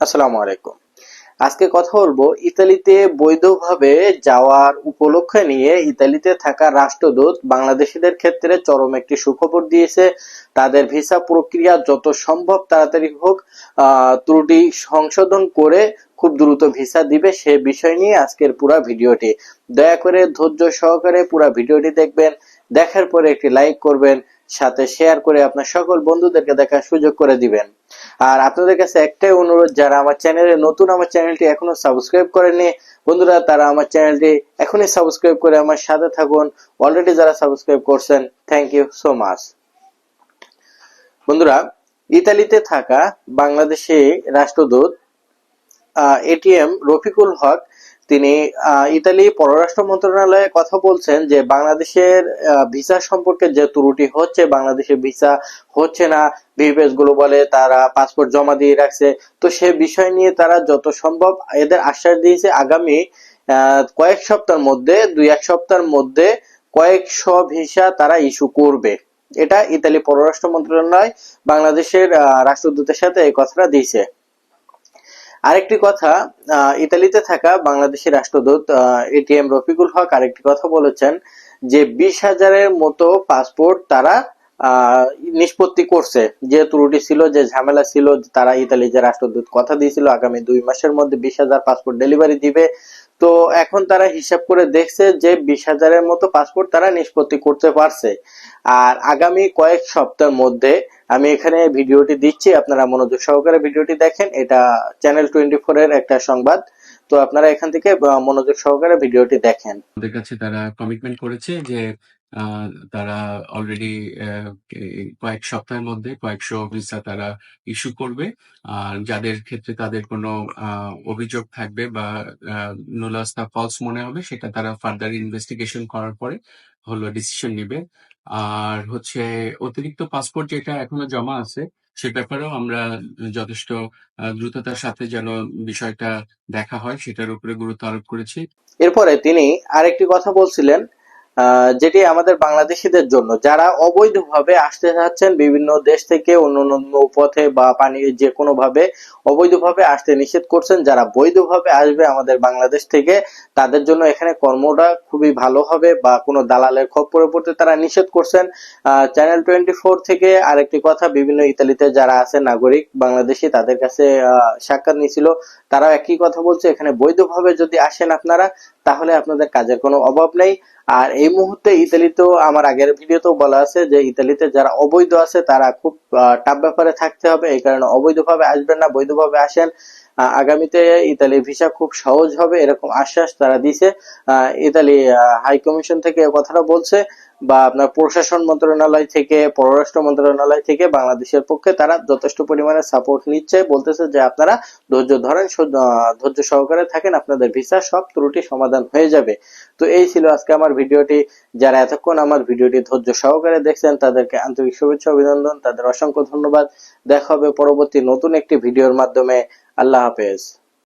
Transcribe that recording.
আসসালামু আলাইকুম। আজকে কথা বলব ইতালিতে বৈধভাবে যাওয়ার উপলক্ষ নিয়ে ইতালিতে থাকা রাষ্ট্রদূত বাংলাদেশিদের ক্ষেত্রে চরম একটি সুখবর দিয়েছে। তাদের ভিসা প্রক্রিয়া যত সম্ভব তাড়াতাড়ি হোক ত্রুটি সংশোধন করে খুব দ্রুত ভিসা দিবে সে বিষয় নিয়ে আজকের পুরো ভিডিওটি। দয়া করে ধৈর্য সহকারে পুরো ভিডিওটি দেখবেন, দেখার পরে একটি লাইক করবেন সাথে শেয়ার করে আপনার সকল বন্ধুদেরকে দেখার সুযোগ করে দিবেন। আর আপনাদের কাছে একটাই অনুরোধ, যারা আমার চ্যানেলে নতুন, আমার চ্যানেলটি এখনও সাবস্ক্রাইব করেননি, বন্ধুরা, তারা আমার চ্যানেলটি এখনই সাবস্ক্রাইব করে আমার সাথে থাকুন। অলরেডি যারা সাবস্ক্রাইব করছেন থ্যাংক ইউ সো মাচ বন্ধুরা, ইতালিতে থাকা বাংলাদেশি রাষ্ট্রদূত এটিএম রফিকুল হক তিনি ইতালি পররাষ্ট্র মন্ত্রণালয়ে কথা বলছেন যে বাংলাদেশের ভিসা সম্পর্কে যে ত্রুটি হচ্ছে বাংলাদেশের ভিসা হচ্ছে না ভিপিএসগুলো বলে তারা পাসপোর্ট জমা দিয়ে রাখছে, তো সে বিষয় নিয়ে তারা যত সম্ভব এদের আশ্বাস দিয়েছে আগামী কয়েক সপ্তাহের মধ্যে, দুই এক সপ্তাহের মধ্যে কয়েকশো ভিসা তারা ইস্যু করবে। এটা ইতালি পররাষ্ট্র মন্ত্রণালয় বাংলাদেশের রাষ্ট্রদূতের সাথে এই কথাটা দিয়েছে। আরেকটি কথা ইতালিতে থাকা বাংলাদেশি রাষ্ট্রদূত এটিএম রফিকুল হক আরেকটি কথা বলেছেন যে বিশ হাজারের মতো পাসপোর্ট তারা নিষ্পত্তি করছে। যে ত্রুটি ছিল, যে ঝামেলা ছিল, তারা ইতালি যে রাষ্ট্রদূত কথা দিয়েছিল, আগামী দুই মাসের মধ্যে বিশ হাজার পাসপোর্ট ডেলিভারি দিবে। তো এখন তারা হিসাব করে দেখছে যে বিশ হাজারের মতো পাসপোর্ট তারা নিষ্পত্তি করতে পারছে। আর আগামী কয়েক সপ্তাহের মধ্যে আমি এখানে ভিডিওটি দিচ্ছি, আপনারা মনোযোগ সহকারে ভিডিওটি দেখেন। এটা চ্যানেল টোয়েন্টি এর একটা সংবাদ। তো আপনারা এখান থেকে মনোযোগ সহকারে ভিডিওটি দেখেন। আমাদের কাছে তারা কমিটমেন্ট করেছে যে তারা অলরেডি কয়েক সপ্তাহের মধ্যে কয়েকশো ভিসা তারা ইস্যু করবে। আর যাদের ক্ষেত্রে তাদের কোনো অভিযোগ থাকবে বা নোলাস্তা ফলস মনে হবে, সেটা তারা ফার্দার ইনভেস্টিগেশন করার পরে হলো ডিসিশন নিবে। আর হচ্ছে অতিরিক্ত পাসপোর্ট যেটা এখনও জমা আছে, সে ব্যাপারেও আমরা যথেষ্ট দ্রুততার সাথে যেন বিষয়টা দেখা হয়, সেটার উপরে গুরুত্ব আরোপ করেছি। এরপরে তিনি আরেকটি কথা বলছিলেন যেটি আমাদের বাংলাদেশিদের জন্য। যারা অবৈধভাবে আসতে চাচ্ছেন, বিভিন্ন দেশ থেকে অন্য অন্য নৌপথে বা পানি যে কোনো ভাবে অবৈধভাবে আসতে নিষেধ করছেন, যারা বৈধভাবে আসবে আমাদের বাংলাদেশ থেকে, তাদের জন্য এখানে কর্মটা খুবই ভালো হবে বা কোনো দালালের খপ্পরে পড়তে তারা নিষেধ করছেন। চ্যানেল টোয়েন্টি ফোর থেকে আরেকটি কথা, বিভিন্ন ইতালিতে যারা আছে, নাগরিক বাংলাদেশি, তাদের কাছে সাক্ষাৎ নিয়েছিল। তারাও একই কথা বলছে, এখানে বৈধভাবে যদি আসেন আপনারা, তাহলে আপনাদের কাজের কোনো অভাব নেই। আর এই মুহূর্তে ইতালিতেও আমার আগের ভিডিওতেও বলা আছে যে ইতালিতে যারা অবৈধ আছে, তারা খুব টাফ ব্যাপারে থাকতে হবে। এই কারণে অবৈধভাবে আসবেন না, বৈধভাবে আসেন। আগামীতে ইতালি ভিসা খুব সহজ হবে, এরকম আশ্বাস তারা দিছে। ইতালি হাই কমিশন থেকে কথাটা বলছে। বা আপনার প্রশাসন মন্ত্রণালয় থেকে, পররাষ্ট্র মন্ত্রণালয় থেকে বাংলাদেশের পক্ষে তারা যথেষ্ট পরিমাণে সাপোর্ট নিচ্ছে। বলতেছে যে আপনারা ধৈর্য ধরেন ধৈর্য সহকারে থাকেন, আপনাদের ভিসা সব ত্রুটি সমাধান হয়ে যাবে। তো এই ছিল আজকে আমার ভিডিওটি। যারা এতক্ষণ আমার ভিডিওটি ধৈর্য সহকারে দেখছেন, তাদেরকে আন্তরিক শুভেচ্ছা, অভিনন্দন, তাদের অসংখ্য ধন্যবাদ। দেখা হবে পরবর্তী নতুন একটি ভিডিওর মাধ্যমে। আল্লাহ হাফেজ।